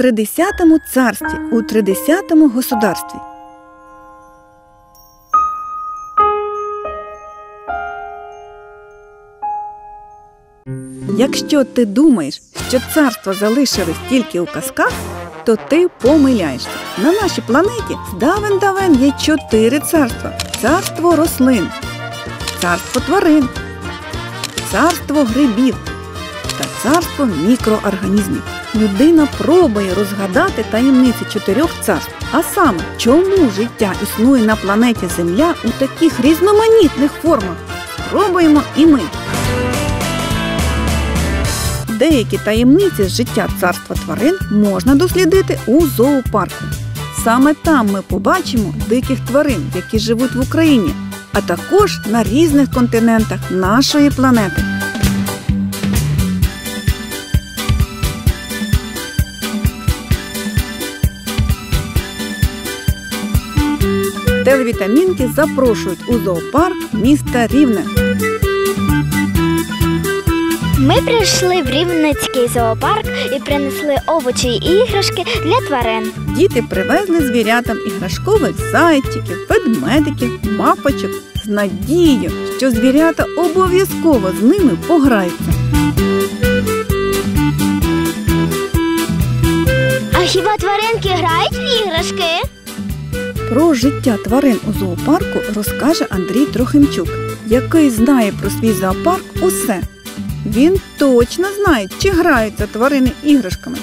Тридесятому царстві, у тридесятому государстві. Якщо ти думаєш, що царство залишились тільки у казках, то ти помиляєшся. На нашій планеті здавен давен є чотири царства: царство рослин, царство тварин, царство грибів та царство мікроорганізмів. Людина пробує розгадати таємниці чотирьох царств. А саме, чому життя існує на планеті Земля у таких різноманітних формах? Пробуємо і ми. Деякі таємниці з життя царства тварин можна дослідити у зоопарку. Саме там ми побачимо диких тварин, які живуть в Україні, а також на різних континентах нашої планети. Телевітамінки запрошують у зоопарк міста Рівне. Ми прийшли в Рівненський зоопарк і принесли овочі і іграшки для тварин. Діти привезли звірятам іграшкових зайчиків, ведмедиків, мапочок з надією, що звірята обов'язково з ними пограються. А хіба тваринки грають в іграшки? Про життя тварин у зоопарку розкаже Андрій Трохимчук, який знає про свій зоопарк усе. Він точно знає, чи граються тварини іграшками.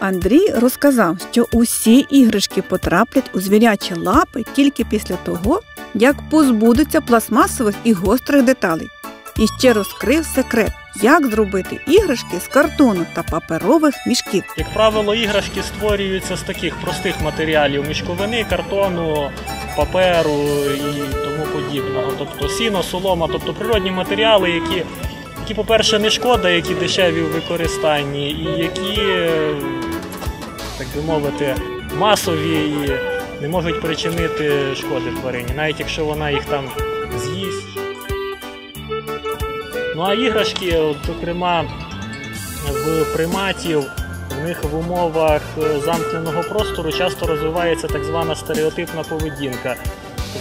Андрій розказав, що усі іграшки потраплять у звірячі лапи тільки після того, як позбудуться пластмасових і гострих деталей. І ще розкрив секрет, як зробити іграшки з картону та паперових мішків. Як правило, іграшки створюються з таких простих матеріалів мішковини, картону, паперу і тому подібного. Тобто сіно, солома, тобто природні матеріали, які, які по-перше, не шкода, які дешеві в використанні, і які, так би мовити, масові і не можуть причинити шкоди тварині, навіть якщо вона їх там з'їсть. Ну а іграшки, зокрема, в приматів, в них в умовах е, замкненого простору часто розвивається так звана стереотипна поведінка.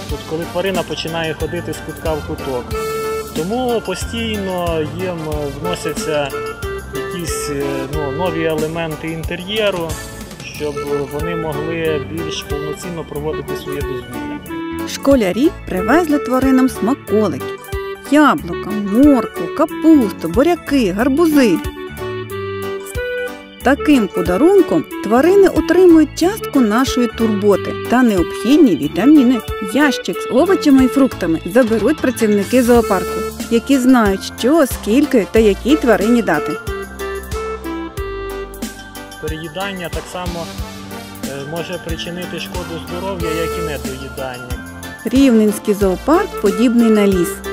Тобто, коли тварина починає ходити з кутка в куток. Тому постійно їм е, вносяться якісь е, ну, нові елементи інтер'єру, щоб вони могли більш повноцінно проводити своє дозвілля. Школярі привезли тваринам смаколики, яблука, моркву, капусту, буряки, гарбузи. Таким подарунком тварини отримують частку нашої турботи та необхідні вітаміни. Ящик з овочами і фруктами заберуть працівники зоопарку, які знають, що, скільки та якій тварині дати. Переїдання так само е, може причинити шкоду здоров'я, як і недоїдання. Рівненський зоопарк подібний на ліс.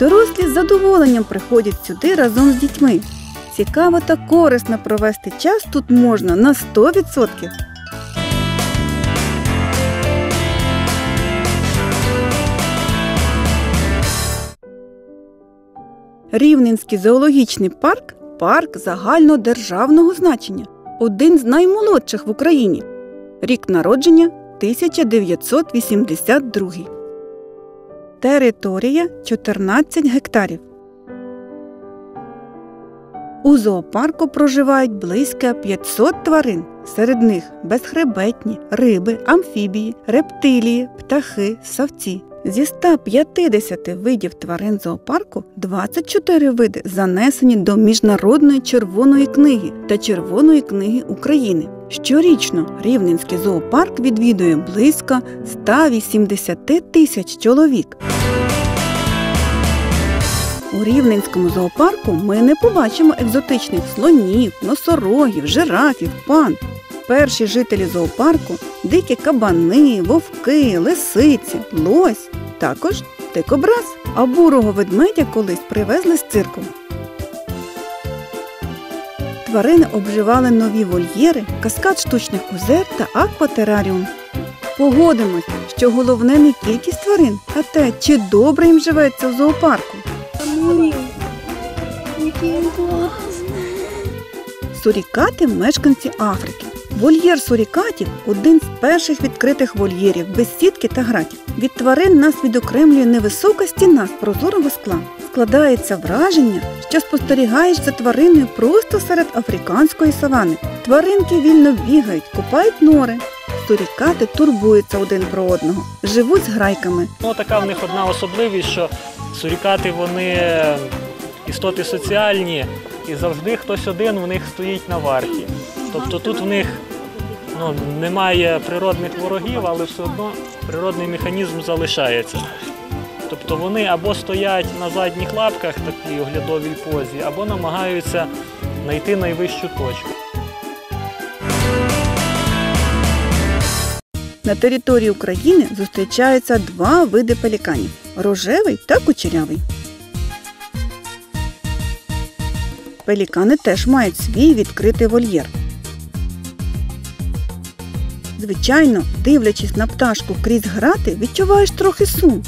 Дорослі з задоволенням приходять сюди разом з дітьми. Цікаво та корисно провести час тут можна на 100%. Рівненський зоологічний парк парк загальнодержавного значення, один з наймолодших в Україні. Рік народження 1982. Територія 14 гектарів. У зоопарку проживають близько 500 тварин. Серед них безхребетні, риби, амфібії, рептилії, птахи, савці. Зі 150 видів тварин зоопарку 24 види занесені до Міжнародної червоної книги та Червоної книги України. Щорічно Рівненський зоопарк відвідує близько 180 тисяч чоловік. У Рівненському зоопарку ми не побачимо екзотичних слонів, носорогів, жирафів, панд. Перші жителі зоопарку дикі кабани, вовки, лисиці, лось, також дикобраз, а бурого ведмедя колись привезли з цирку. Тварини обживали нові вольєри, каскад штучних озер та акватераріум. Погодимось, що головне не кількість тварин, а те, чи добре їм живеться в зоопарку. Сурікати мешканці Африки. Вольєр сурікатів один з перших відкритих вольєрів без сітки та гратів. Від тварин нас відокремлює невисока стіна з прозорого скла. Складається враження, що спостерігаєш за твариною просто серед африканської савани. Тваринки вільно бігають, купають нори. Сурікати турбуються один про одного, живуть з грайками, Ну, така в них одна особливість, що сурікати вони істоти соціальні, і завжди хтось один в них стоїть на варті. Тобто тут в них ну, немає природних ворогів, але все одно природний механізм залишається. Тобто вони або стоять на задніх лапках, такій оглядовій позі, або намагаються знайти найвищу точку. На території України зустрічаються два види пеліканів рожевий та кучерявий. Пелікани теж мають свій відкритий вольєр. Звичайно, дивлячись на пташку крізь грати, відчуваєш трохи сум.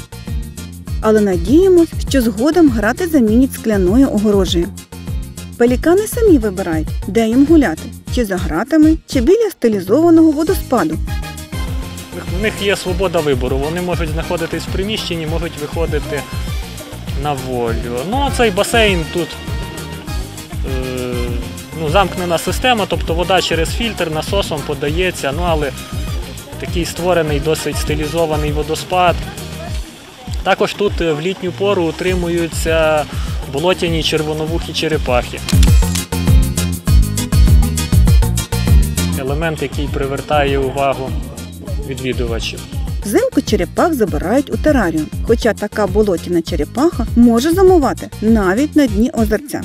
Але надіємось, що згодом грати замінять скляною огорожею. Пелікани самі вибирають, де їм гуляти, чи за гратами, чи біля стилізованого водоспаду. У них є свобода вибору. Вони можуть знаходитись в приміщенні, можуть виходити на волю. Ну а цей басейн тут ну, замкнена система, тобто вода через фільтр насосом подається, ну але такий створений досить стилізований водоспад. Також тут е, в літню пору утримуються болотяні червоновухі черепахи. Елемент, який привертає увагу відвідувачів. Взимку черепах забирають у тераріум, хоча така болотяна черепаха може замувати навіть на дні озерця.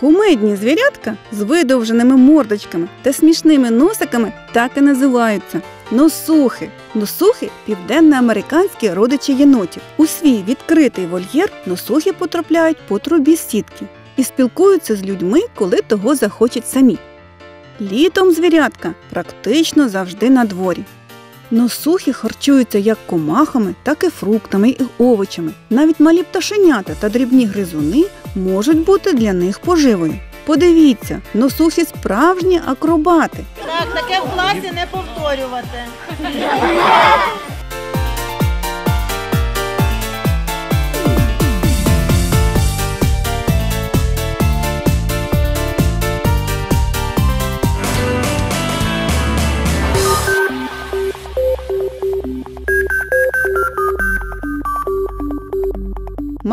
Кумедні звірятка з видовженими мордочками та смішними носиками так і називаються носухи. Носухи південноамериканські родичі єнотів. У свій відкритий вольєр носухи потрапляють по трубі сітки і спілкуються з людьми, коли того захочуть самі. Літом звірятка практично завжди на дворі. Носухи харчуються як комахами, так і фруктами і овочами. Навіть малі пташенята та дрібні гризуни можуть бути для них поживою. Подивіться, носухи справжні акробати. Так, таке в класі не повторювати.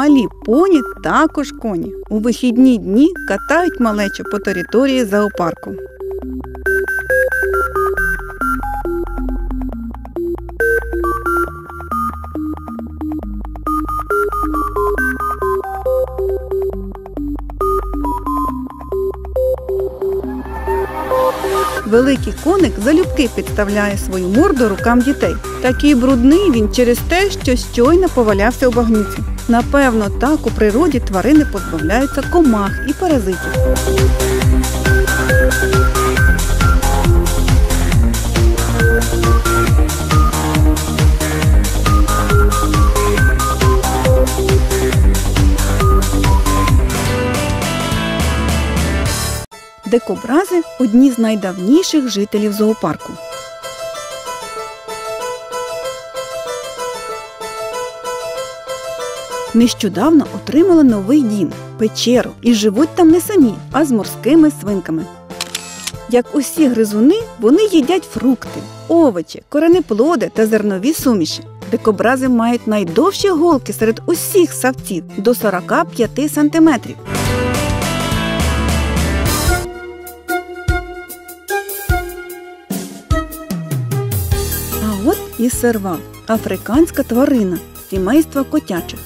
Малі поні також коні. У вихідні дні катають малечу по території зоопарку. Великий коник залюбки підставляє свою морду рукам дітей. Такий брудний він через те, що щойно повалявся у багнюці. Напевно, так у природі тварини позбавляються комах і паразитів. Дикобрази одні з найдавніших жителів зоопарку. Нещодавно отримали новий дім печеру і живуть там не самі, а з морськими свинками. Як усі гризуни, вони їдять фрукти, овочі, коренеплоди та зернові суміші. Дикобрази мають найдовші голки серед усіх савців до 45 сантиметрів. А от і сервал африканська тварина сімейства котячих.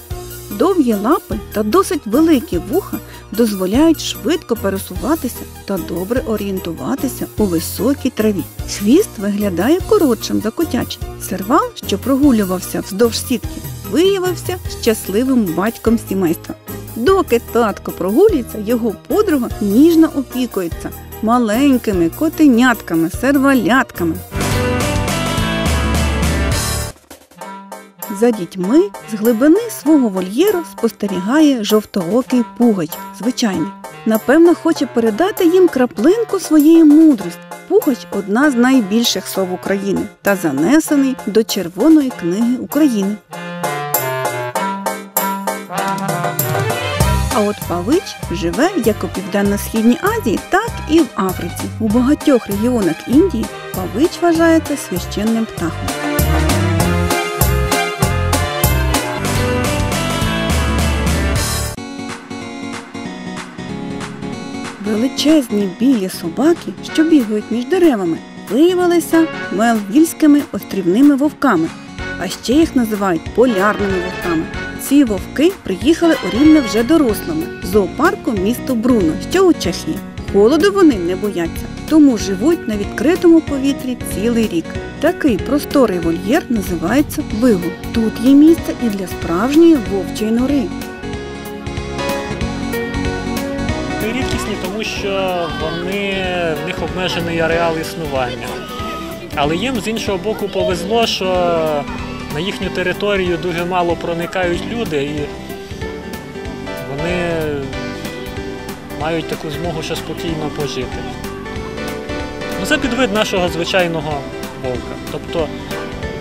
Довгі лапи та досить великі вуха дозволяють швидко пересуватися та добре орієнтуватися у високій траві. Хвіст виглядає коротшим за котячий. Сервал, що прогулювався вздовж сітки, виявився щасливим батьком сімейства. Доки татко прогулюється, його подруга ніжно опікується маленькими котенятками, сервалятками. За дітьми з глибини свого вольєру спостерігає жовтоокий пугач, звичайний. Напевно, хоче передати їм краплинку своєї мудрості. Пугач одна з найбільших сов України та занесений до Червоної книги України. А от павич живе як у Південно-Східній Азії, так і в Африці. У багатьох регіонах Індії павич вважається священним птахом. Величезні білі собаки, що бігають між деревами, виявилися мелвільськими острівними вовками, а ще їх називають полярними вовками. Ці вовки приїхали у Рівне вже дорослими з зоопарку місто Бруно, що у Чехії. Холоду вони не бояться, тому живуть на відкритому повітрі цілий рік. Такий просторий вольєр називається вигул. Тут є місце і для справжньої вовчої нори. Тому що вони в них обмежений ареал існування. Але їм з іншого боку повезло, що на їхню територію дуже мало проникають люди і вони мають таку змогу ще спокійно пожити. Ну, це підвид нашого звичайного вовка. Тобто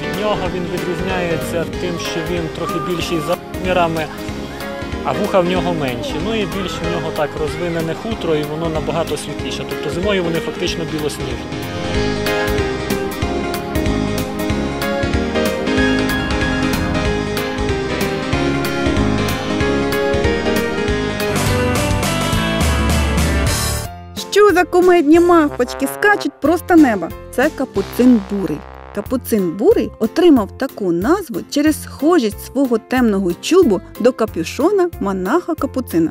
від нього він відрізняється тим, що він трохи більший за розмірами, а вуха в нього менші. Ну і більш в нього так розвинене хутро, і воно набагато світліше. Тобто зимою вони фактично білосніжні. Що за кумедні мавпочки скачуть просто неба? Це капуцин бурий. Капуцин бурий отримав таку назву через схожість свого темного чубу до капюшона монаха капуцина.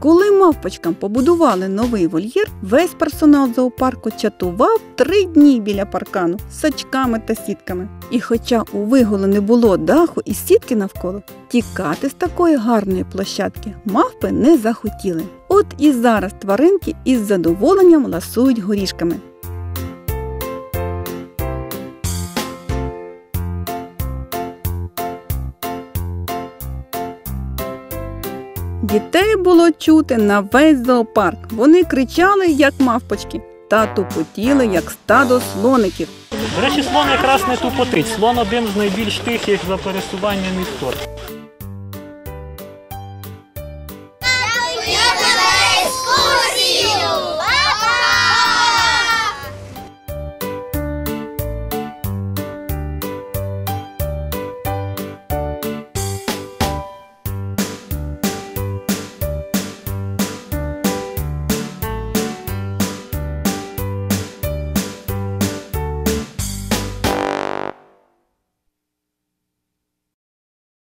Коли мавпочкам побудували новий вольєр, весь персонал зоопарку чатував три дні біля паркану з сачками та сітками. І хоча у вигулу не було даху і сітки навколо, тікати з такої гарної площадки мавпи не захотіли. От і зараз тваринки із задоволенням ласують горішками. Дітей було чути на весь зоопарк. Вони кричали, як мавпочки, та тупотіли, як стадо слоників. До речі, слон якраз не тупотить. Слон один з найбільш тихих за пересуванням істот.